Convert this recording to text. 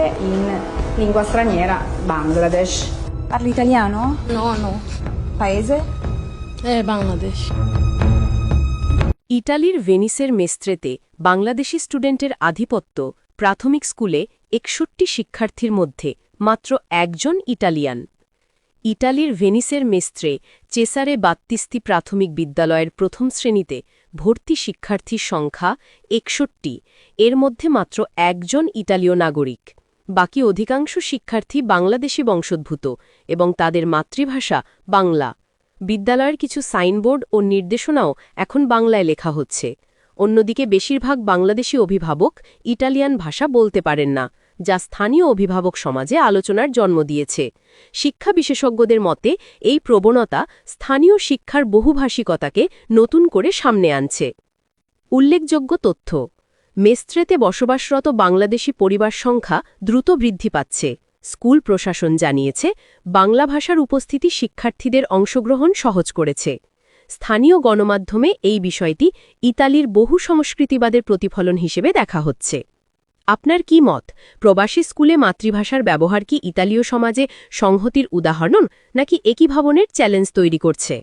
in lingua straniera Bangladesh. Parli italiano? No, no. Paese? Eh, Bangladesh. ইটালির ভেনিসের মেস্ত্রেতে বাংলাদেশি স্টুডেন্টের আধিপত্য প্রাথমিক স্কুলে একষট্টি শিক্ষার্থীর মধ্যে মাত্র একজন ইটালিয়ান ইটালির ভেনিসের মেস্ত্রে চেসারে বাত্তিস্তি প্রাথমিক বিদ্যালয়ের প্রথম শ্রেণীতে ভর্তি শিক্ষার্থীর সংখ্যা একষট্টি এর মধ্যে মাত্র একজন ইটালীয় নাগরিক বাকি অধিকাংশ শিক্ষার্থী বাংলাদেশি বংশোদ্ভূত এবং তাদের মাতৃভাষা বাংলা। বিদ্যালয়ের কিছু সাইনবোর্ড ও নির্দেশনাও এখন বাংলায় লেখা হচ্ছে। অন্যদিকে বেশিরভাগ বাংলাদেশি অভিভাবক ইটালিয়ান ভাষা বলতে পারেন না, যা স্থানীয় অভিভাবক সমাজে আলোচনার জন্ম দিয়েছে। শিক্ষা বিশেষজ্ঞদের মতে, এই প্রবণতা স্থানীয় শিক্ষার বহুভাষিকতাকে নতুন করে সামনে আনছে। উল্লেখযোগ্য তথ্য মেস্ত্রেতে বসবাসরত বাংলাদেশি পরিবার সংখ্যা দ্রুত বৃদ্ধি পাচ্ছে। স্কুল প্রশাসন জানিয়েছে, বাংলা ভাষার উপস্থিতি শিক্ষার্থীদের অংশগ্রহণ সহজ করেছে। স্থানীয় গণমাধ্যমে এই বিষয়টি ইতালির বহু সংস্কৃতিবাদের প্রতিফলন হিসেবে দেখা হচ্ছে। আপনার কি মত? প্রবাসী স্কুলে মাতৃভাষার ব্যবহার কি ইতালীয় সমাজে সংহতির উদাহরণ, নাকি একীভাবনের চ্যালেঞ্জ তৈরি করছে?